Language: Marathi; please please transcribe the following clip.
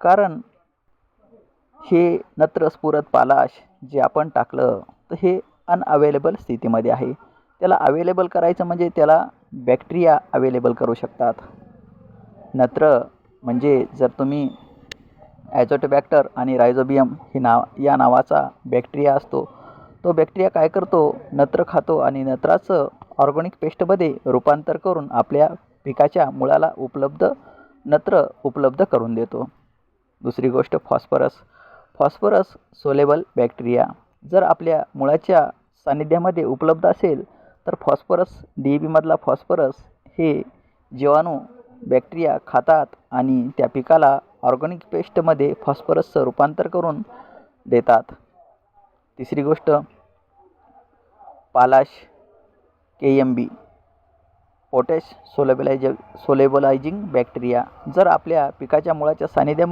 कारण हे नत्रस्फुरद पालाश जे आपण टाकलं तर हे अनअवेलेबल स्थितीमध्ये आहे. त्याला अवेलेबल करायचं म्हणजे त्याला बॅक्टेरिया अवेलेबल करू शकतात. नत्र म्हणजे जर तुम्ही ॲझोटोबॅक्टर आणि रायझोबियम हे नाव या नावाचा बॅक्टेरिया असतो तो बॅक्टेरिया काय करतो? नत्र खातो आणि नत्राचं ऑर्गॅनिक पेस्टमध्ये रूपांतर करून आपल्या पिकाच्या मुळाला उपलब्ध नत्र उपलब्ध करून देतो. दुसरी गोष्ट फॉस्फरस. Phosphorus soluble bacteria. जर आपल्या मुळाच्या सान्निध्यामध्ये उपलब्ध असेल तर फॉस्फरस डी ए बीमधला फॉस्फरस हे जीवाणू बॅक्टेरिया खातात आणि त्या पिकाला ऑर्गॅनिक पेस्टमध्ये फॉस्फरसचं रूपांतर करून देतात. तिसरी गोष्ट पालाश K M B potash solubilise solubilising bacteria. जर आपल्या पिकाच्या मुळाच्या सानिध्यामध्ये